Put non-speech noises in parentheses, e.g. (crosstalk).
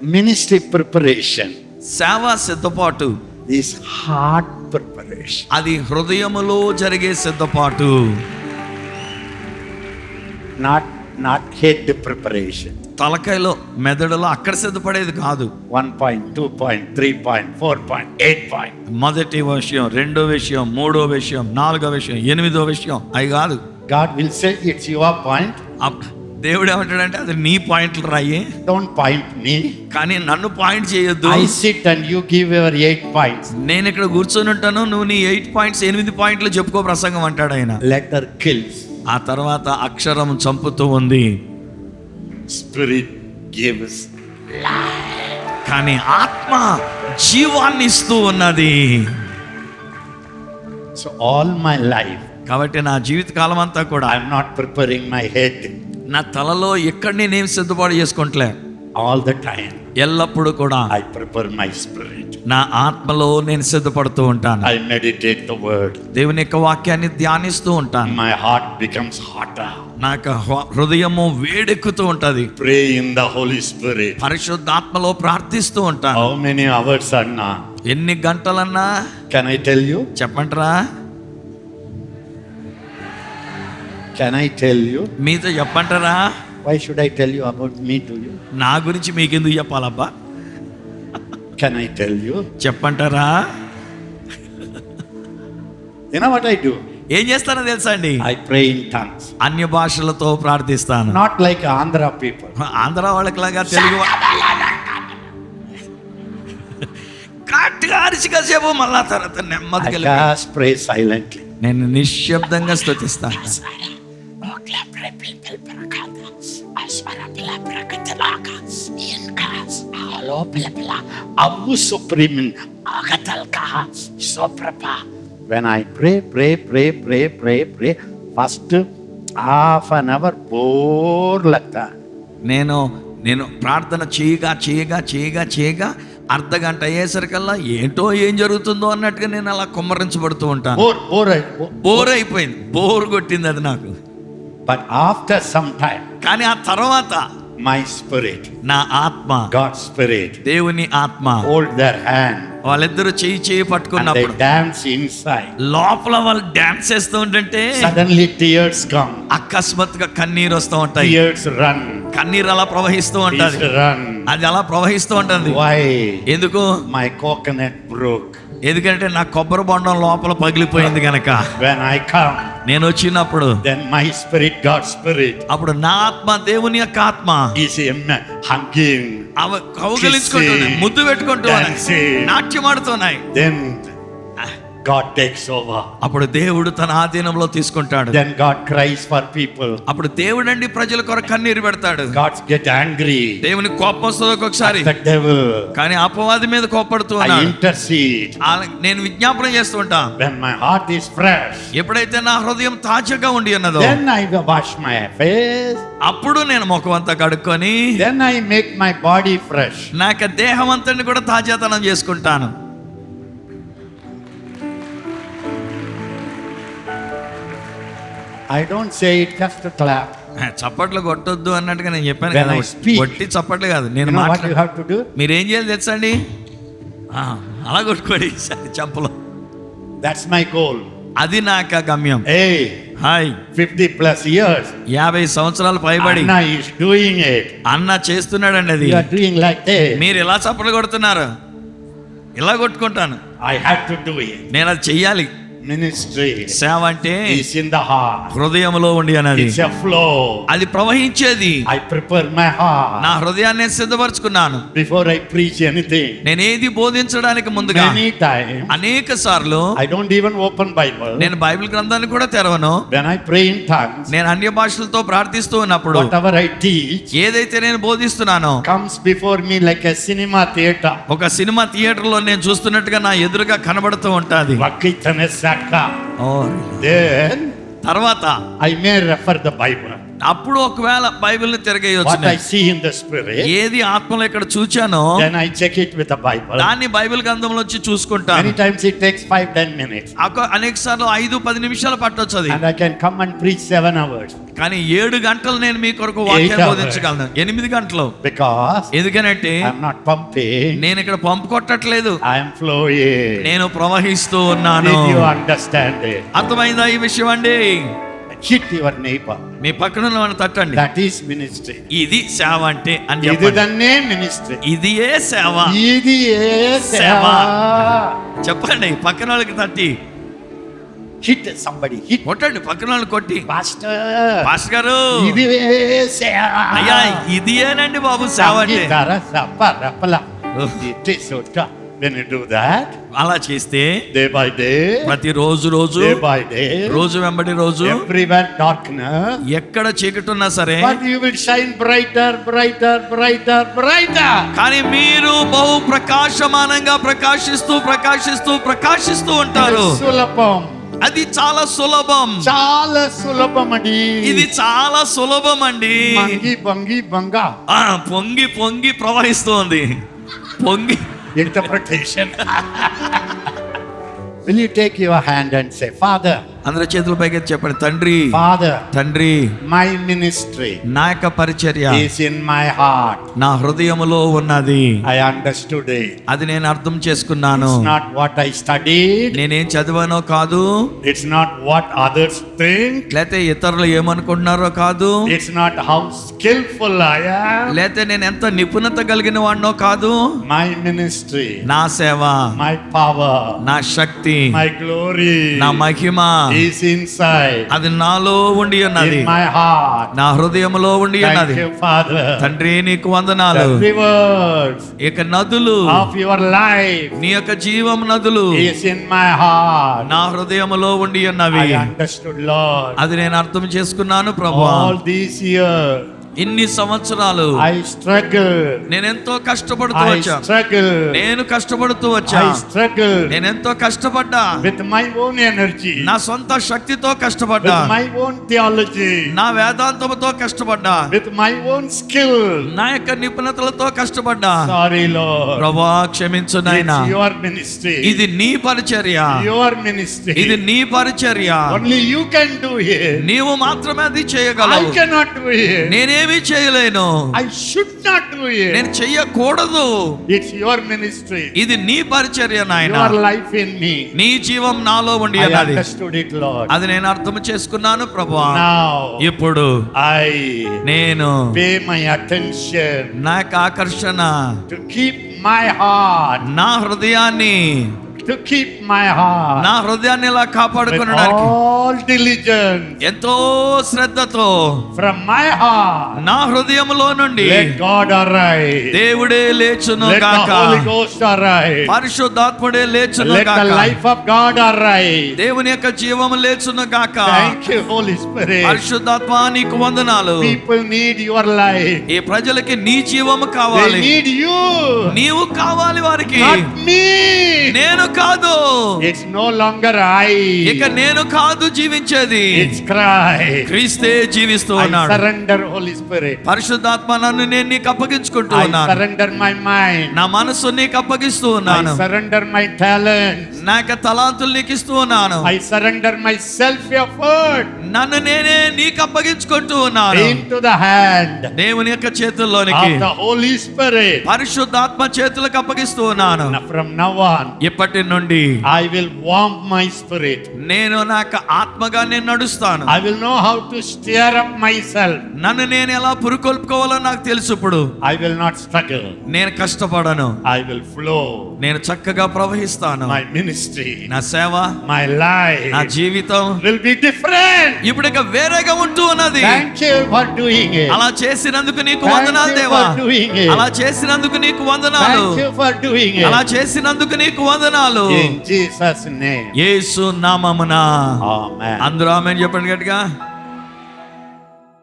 Ministry preparation సేవ సిద్ధపాటు is heart preparation. అది హృదయములో జరిగే సిద్ధపాటు not not head preparation. తలకాయలో మెదడులో అక్కడ సిద్ధపడేది కాదు One point, two point, three point, four point, eight point. మొదటి విషయం రెండో విషయం మూడో విషయం నాలుగో విషయం ఎనిమిదో విషయం అవి కాదు God will say it's your point. దేవుడు ఏమంటాడంటే అది నీ పాయింట్లు రాయి Don't point me. కానీ నన్ను పాయింట్ చేయొద్దు I sit and you give your eight points. నేను ఇక్కడ కూర్చొని ఉంటాను నువ్వు నీ ఎయిట్ పాయింట్స్ ఎనిమిది పాయింట్లు చెప్పుకో ప్రసంగం అంటాడు ఆయన Letter kills. ఆ తర్వాత అక్షరం చంపుతూ ఉంది Spirit gives. కానీ ఆత్మ జీవాన్ని ఇస్తూ ఉన్నది So all my life, కాబట్టి నా జీవిత కాలం అంతా కూడా I'm not preparing my head నా తలలో ఎక్కడ నేనేం సిద్ధపాటు చేసుకుంటలే all the time. ఎల్లప్పుడూ కూడా I prepare my spirit. నా ఆత్మలో నేను సిద్ధపడుతూ ఉంటాను I meditate the word. దేవుని యొక్క వాక్యాన్ని ధ్యానిస్తూ ఉంటాను My heart becomes hotter. నా యొక్క హృ- హృదయము వేడెక్కుతూ ఉంటది Pray in the Holy Spirit. పరిశుద్ధాత్మలో ప్రార్థిస్తూ ఉంటాను many hours are now? ఎన్ని గంటలన్నా Can I tell you? చెప్పంటారా కెన్ ఐ టెల్ యూ మీతో చెప్పంటారా? Why should I tell you about me to you నా గురించి మీకు ఎందుకు చెప్పాలబ్బా? కెన్ ఐ టెల్ యూ చెప్పంటారా? వాట్ ఐ డూ ఏం చేస్తానో తెలుసా అండి? ఐ ప్రే ఇన్ టంగ్స్ అన్య భాషలతో ప్రార్థిస్తాను. Not like Andhra people Andhra వాళ్ళకి లాగా తెలుగు కరెక్ట్గా అరిచిగా సేపు మళ్ళా తర్వాత నెమ్మదిగా ప్రే సైలెంట్లీ నేను నిశ్శబ్దంగా స్థుతిస్తాను లోపలపల అవు సుప్రీమిన్ అగతల్క సోప్రప when I pray pray pray pray pray pray first half an hour bore లగ్తా నేను నేను ప్రార్థన చేయగా చేయగా చేయగా చేయగా అర్ధ గంట అయ్యేసరికల్లా ఏంటో ఏం జరుగుతుందో అన్నట్టుగా నేను అలా కుమ్మరించబడుతూ ఉంటాను. బోర్ బోర్ బోర్ అయిపోయింది. బోర్ కొట్టింది అది నాకు. బట్ ఆఫ్టర్ సమ్ టైం కానీ ఆ తర్వాత my spirit, నా ఆత్మ God's spirit, దేవుని ఆత్మ hold their hand వాళ్ళిద్దరూ చేయి చేయి పట్టుకున్నప్పుడు dance inside. లోపల వాళ్ళు డాన్స్ చేస్తూ ఉంటుంటే Suddenly tears come, అకస్మాత్తుగా కన్నీరు వస్తూ ఉంటాయి tears run, కన్నీరు అలా ప్రవహిస్తూ ఉంటది run. అది అలా ప్రవహిస్తూ ఉంటుంది Why? ఎందుకు My coconut broke. ఎందుకంటే నా కొబ్బరి బొండం లోపల పగిలిపోయింది గనక When I come, నేను వచ్చినప్పుడు then my spirit, God's spirit, అప్పుడు నా ఆత్మ దేవుని యొక్క ఆత్మ em- hugging. అవ కౌగలించుకుంటున్నాయి ముద్దు పెట్టుకుంటున్నాయి dancing. నాట్యమాడుతున్నాయి Then God takes over. అప్పుడు దేవుడు తన ఆధీనంలో తీసుకుంటాడు Then God cries for people. అప్పుడు దేవుడు అండి ప్రజల కొరకు కన్నీరు పెడతాడు God get angry. దేవుని కోపం వస్తుంది ఒక్కొక్కసారి The devil. కానీ అపవాది మీద కోపడుతూ I ఉన్నాడు intercede. ఆ- నేను విజ్ఞాపన చేస్తూ ఉంటా When my heart is fresh, ఎప్పుడైతే నా హృదయం తాజాగా ఉండి ఉన్నదో then I wash my face. అప్పుడు నేను ముఖం అంతా కడుక్కొని Then I make my body fresh. నా యొక్క దేహం అంతని కూడా తాజాతనం చేసుకుంటాను I don't say it just to clap. (laughs) చప్పట్లు కొట్టొద్దు అన్నట్టుగా నేను చెప్పాను When కదా I speak, కొట్టి చప్పట్లు కాదు నేను You know what మాట్లా you have to do? మీరు ఏం చేయాలి తెలుసా అండి ఆ, అలా కొట్టుకోండి చంపలు That's my goal. అది నా యొక్క గమ్యం Hey, హాయ్ 50 plus years. యాభై సంవత్సరాలు పైబడి Anna is doing it. అన్న చేస్తున్నాడండి అది You are doing like that. మీరు ఎలా చప్పట్లు కొడుతున్నారు ఇలా కొట్టుకుంటాను I have to do it. నేను అది చెయ్యాలి Ministry సేవ అంటే is in the heart. హృదయంలో ఉండి అన్నది It's a flow. అది ప్రవహించేది I prepare my heart నా హృదయాన్ని నేను సిద్ధపరచుకున్నాను before I preach anything. నేను ఏది బోధించడానికి ముందుగా Many times అనేక సార్లు I don't even open Bible. నేను బైబిల్ గ్రంథాన్ని కూడా తెరవను When I pray in tongues, నేను అన్య భాషలతో ప్రార్థిస్తూ ఉన్నప్పుడు whatever I teach ఏదైతే నేను బోధిస్తున్నానో comes before me like a cinema theater. ఒక సినిమా థియేటర్లో నేను చూస్తున్నట్టుగా నా ఎదురుగా కనబడుతూ ఉంటది Then తర్వాత I may refer the Bible. అప్పుడు ఒకవేళ బైబిల్ని ఏది ఆత్మలో ఇక్కడ చూచానో I check it with Bible దాన్ని బైబిల్ గ్రంథంలో వచ్చి చూసుకుంటాను. Times it five ten minutes అనేక సార్లు ఐదు పది నిమిషాలు పట్టొచ్చు I can come and preach seven hours కానీ ఏడు గంటలు నేను మీ కొరకు వాక్యం బోధించగలను. ఎనిమిది గంటలు. బికాస్ ఎందుకంటే ఐఎమ్ పంపే నేను ఇక్కడ పంపు కొట్టట్లేదు. ఐఎమ్ ఫ్లోయే నేను ప్రవహిస్తూ ఉన్నాను. అర్థమైందా ఈ విషయం అండి? Hit your neighbor. మీ పక్కన ఉన్న తట్టండి. That is ministry. ఇది సేవ అంటే అని ఇది చెప్పండి. దన్నే ministry. ఇది ఏ సేవ. ఇది ఏ సేవ. చెప్పండి పక్కన వాళ్ళకి తట్టి. హిట్ సంబడి హిట్ కొట్టండి పక్కన వాళ్ళని కొట్టి. పాస్టర్ పాస్టర్ గారు. ఇది సేవ? అయ్యా ఇది ఏనండి బాబు సేవ అంటే. When you do that. అలా చేస్తే day by day. ప్రతి రోజు రోజు day by day. రోజు వెంబడి రోజు everywhere darkness ఎక్కడ చీకటి ఉన్నా సరే but you will shine brighter brighter brighter brighter. కానీ మీరు బహు ప్రకాశమానంగా ప్రకాశిస్తూ ప్రకాశిస్తూ ప్రకాశిస్తూ ఉంటారు. సులభం. అది చాలా సులభం. చాలా సులభం అండి ఇది చాలా సులభం అండి బంగా ఆ, పొంగి పొంగి ప్రవహిస్తోంది. పొంగి interpretation. Will you take your hand and say father అందరి చేతుల పైకి చెప్పండి. తండ్రి ఫాదర్ తండ్రి మై మినిస్ట్రీ నా యొక్క పరిచర్య ఇస్ ఇన్ మై హార్ట్ నా హృదయములో ఉన్నది. ఐ అండర్స్టూడ్ అది నేను అర్థం చేసుకున్నాను. నాట్ వాట్ ఐ స్టడీ నేనేం చదివానో కాదు. It's not what others think లేతే ఇతరులు ఏమనుకుంటున్నారో కాదు. It's not how skilful I am లేతే నేను ఎంత నిపుణత కలిగిన వాడినో కాదు. మై మినిస్ట్రీ నా సేవ మై పవర్ నా శక్తి మై గ్లోరీ నా మహిమ is inside అది నాలో ఉండి ఉన్నది in my heart నా హృదయములో ఉండి thank ఉన్నది you father తండ్రి నీకు వందనాలు the rivers ఇక నదులు of your life నీ యొక్క జీవం నదులు is in my heart. నా హృదయములో ఉండి ఉన్నవి I understood, Lord. అది నేను అర్థం చేసుకున్నాను ప్రభు All these years, ఇన్ని సంవత్సరాలు ఐ స్ట్రగుల్ నేను ఎంతో కష్టపడుతూ వచ్చా స్ట్రగుల్ నేను కష్టపడుతూ వచ్చా ఐ స్ట్రగుల్ నేను ఎంతో కష్టపడ్డా. విత్ మై ఓన్ ఎనర్జీ నా సొంత శక్తితో కష్టపడ్డా. విత్ మై ఓన్ థియాలజీ నా వేదాంతముతో కష్టపడ్డా. విత్ మై ఓన్ స్కిల్ నా యొక్క నిపుణతలతో కష్టపడ్డా. సారీ లో ప్రభా క్షమించు నాయనా. యువర్ మినిస్ట్రీ ఇది నీ పరిచర్య. యువర్ మినిస్ట్రీ ఇది నీ పరిచర్య. Only you can do here నీవు మాత్రమే అది చేయగలవు. ఐ కెనాట్ డు హియర్ నేనే ఏమీ చేయలేను. I should not do it నేను చేయకూడదు ఇట్స్ యువర్ మినిస్ట్రీ ఇది నీ పరిచర్య నాయన. యువర్ లైఫ్ ఇన్ మీ నీ జీవం నాలో ఉండి అది ఐ అండర్స్టూడ్ ఇట్ లార్డ్ అది నేను అర్థం చేసుకున్నాను ప్రభువా. నౌ ఇప్పుడు ఐ నేను పే మై అటెన్షన్ నాకు ఆకర్షణ టు కీప్ మై హార్ట్ నా హృదయాన్ని to keep my heart నా హృదయాన్ని ఇలా కాపాడుకునడానికి all diligence ఎంతో శ్రద్ధతో from my heart. నా హృదయములో నుండి Let God arise. దేవుడే లేచును Let the గాక Holy Ghost arise. పరిశుద్ధాత్ముడే లేచును Let the గాక life of God arise. దేవుని యొక్క జీవము లేచును గాక Thank you, Holy Spirit. పరిశుద్ధాత్మ నీకు వందనాలు People need your life. ఈ ప్రజలకి నీ జీవము కావాలి need you, నీవు కావాలి వారికి. నేను కాదు It's no longer I. ఇక నేను కాదు జీవించేది It's Christ. క్రీస్తే జీవిస్తూ ఉన్నాడు surrender, Holy Spirit. పరిశుద్ధాత్మ నన్ను నేను నీకు అప్పగించుకుంటూ ఉన్నాను surrender my mind. నా మనసు నీకు అప్పగిస్తూ ఉన్నాను surrender my talents. నా యొక్క తలాంతులు నీకు ఇస్తూ ఉన్నాను I surrender my self effort నన్ను నేనే నీకు అప్పగించుకుంటూ ఉన్నాను into the hand దేవుని యొక్క చేతుల్లోనికి the Holy Spirit. పరిశుద్ధాత్మ చేతులకు అప్పగిస్తూ ఉన్నాను From now on, ఇప్పటి నుండి. I will walk my spirit నేను నాకు ఆత్మగా నేను నడుస్తాను. I will know how to steer up my self నన్ను నేను ఎలా పురుకొల్పుకోవాలో నాకు తెలుసు ఇప్పుడు. ఐ విల్ నాట్ స్ట్రగుల్ నేను కష్టపడను. ఐ విల్ ఫ్లో నేను చక్కగా ప్రవహిస్తాను. మై మినిస్ట్రీ నా సేవ మై లైఫ్ నా జీవితం విల్ బి డిఫరెంట్ ఇప్పుడు ఇక వేరేగా ఉంటూ ఉన్నది. థాంక్స్ ఫర్ డూయింగ్ ఇట్ అలా చేసినందుకు నీకు వందనాలు దేవా. అలా చేసినందుకు నీకు వందనాలు. థాంక్స్ ఫర్ డూయింగ్ ఇట్ అలా చేసినందుకు నీకు వందనాలు. Name. యేసు నామమున. అందరూ ఆమె చెప్పండి గట్టిగా